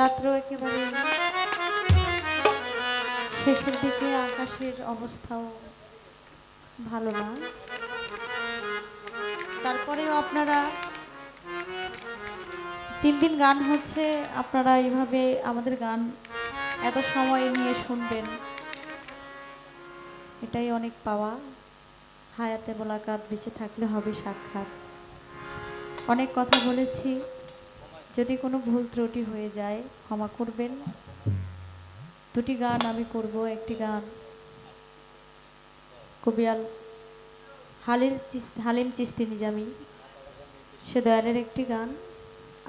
রাত্র একেবারে শেষের দিকে আকাশের অবস্থাও ভালো না। তারপরেও আপনারা তিন দিন গান হচ্ছে, আপনারা এইভাবে আমাদের গান এত সময় নিয়ে শুনবেন, এটাই অনেক পাওয়া। হায়াতে মোলাকাত, বেঁচে থাকলে হবে সাক্ষাৎ। অনেক কথা বলেছি। যদি কোনো ভুল ত্রুটি হয়ে যায়, ক্ষমা করবেন। দুটি গান আমি করব, একটি গান। কবিয়াল হালিল হালিম চিস্তি নিজামি, সে দয়ালের একটি গান,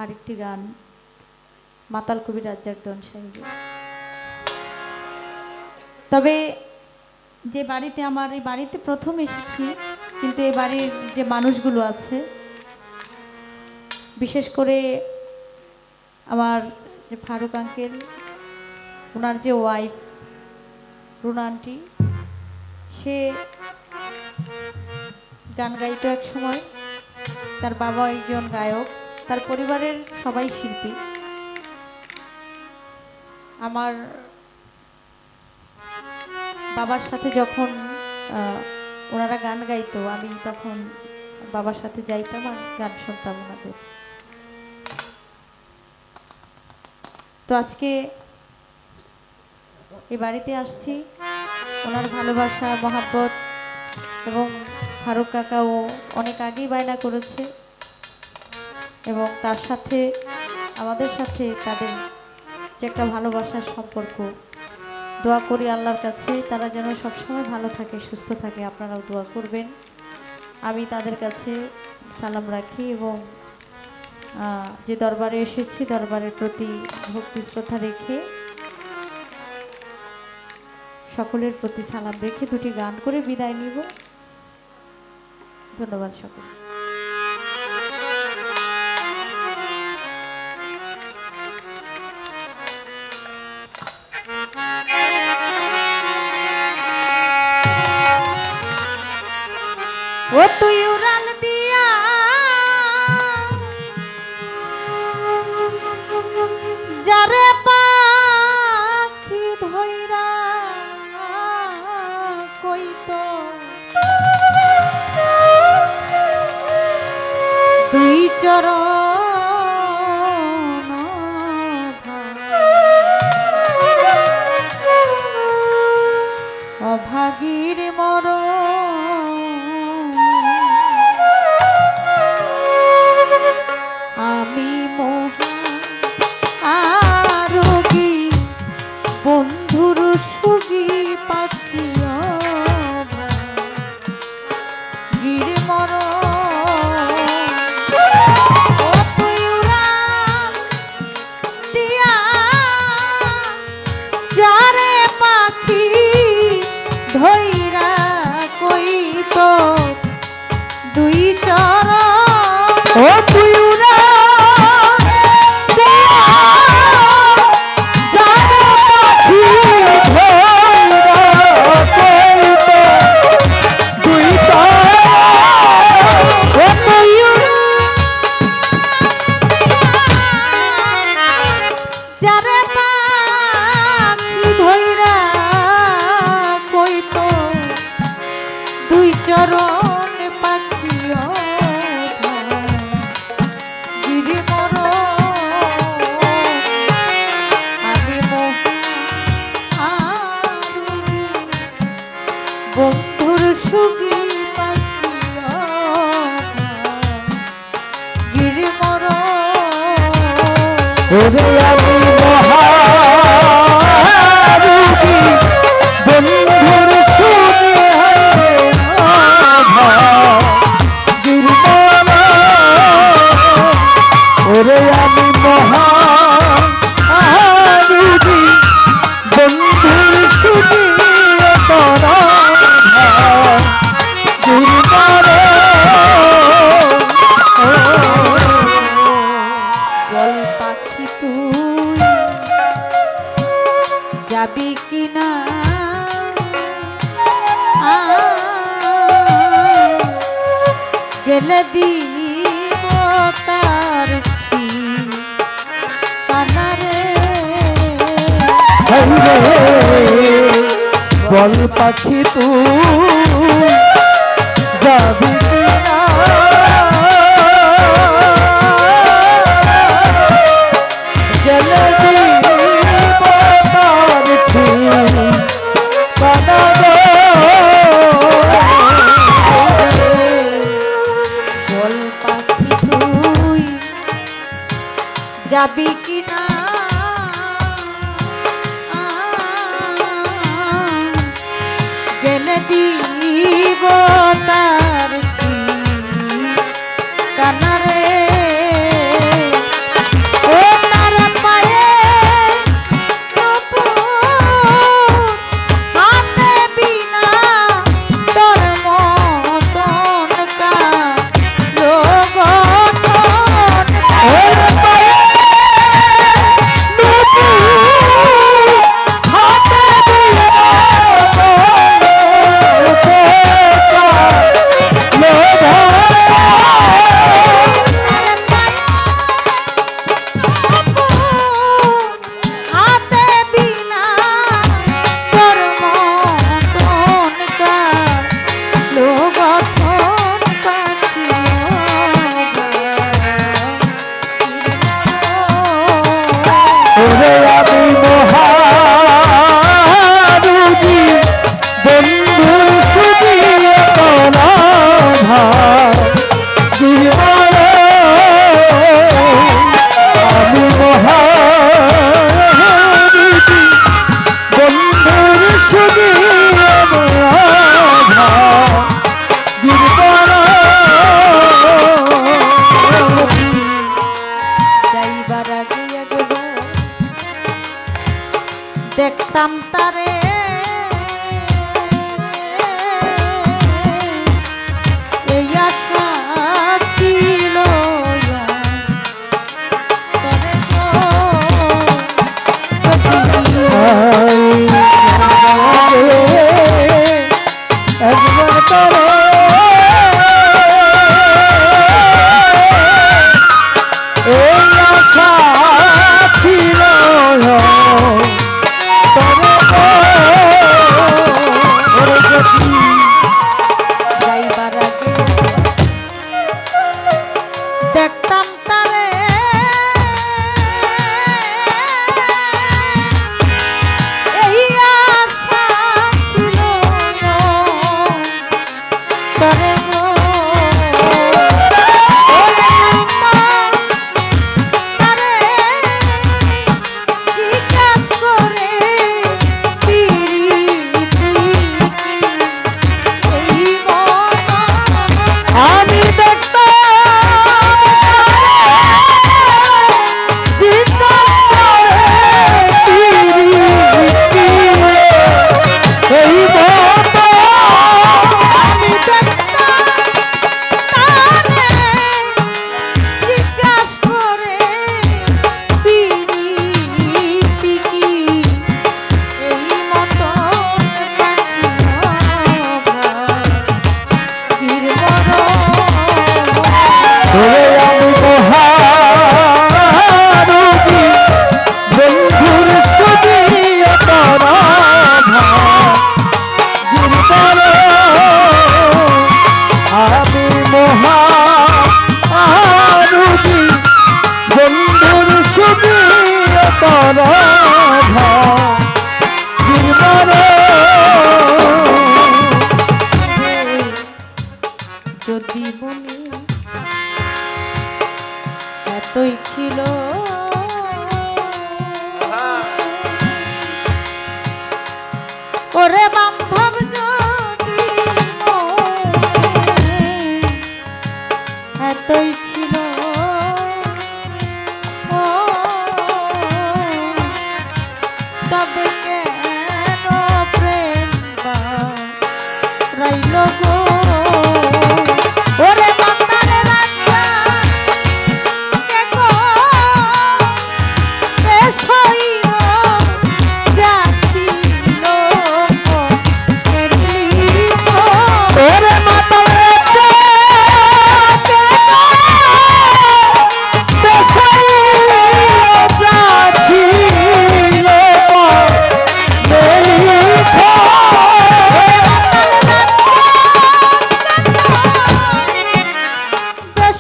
আরেকটি গান, মাতাল কবি রাজ্জাক দন তবে যে বাড়িতে আমার, এই বাড়িতে প্রথম এসেছি, কিন্তু এই বাড়ির যে মানুষগুলো আছে, বিশেষ করে আমার যে ফারুক আঙ্কেল ওনার যে ওয়াইফ রুনা সে গান গাইত এক সময়। তার বাবা একজন গায়ক, তার পরিবারের সবাই শিল্পী। আমার বাবার সাথে যখন ওনারা গান গাইতো, আমি তখন বাবার সাথে যাইতাম আর গান শুনতাম ওনাদের। তো আজকে এই বাড়িতে আসছি। ওনার ভালোবাসা, মহাব্বত এবং ফারুক কাকাও অনেক আগেই বায়না করেছে এবং তার সাথে, আমাদের সাথে তাদের যে একটা ভালোবাসার সম্পর্ক। দোয়া করি আল্লাহর কাছে, তারা যেন সবসময় ভালো থাকে, সুস্থ থাকে, আপনারাও দোয়া করবেন। আমি তাদের কাছে সালাম রাখি এবং যে দরবারে এসেছি, দরবারের প্রতি ভক্তি, শ্রদ্ধা রেখে সকলের প্রতি সালাম রেখে দুটি গান করে বিদায় নিব। ধন্যবাদ সকল ও তুই চরণ চরণ পাখি গিরি মর আমি বন্ধুর সুগী পাখি গিরি মর বল পাখি তুই যাবি কিনা? যাবি কি দেখতাম তারে। তারা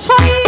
for.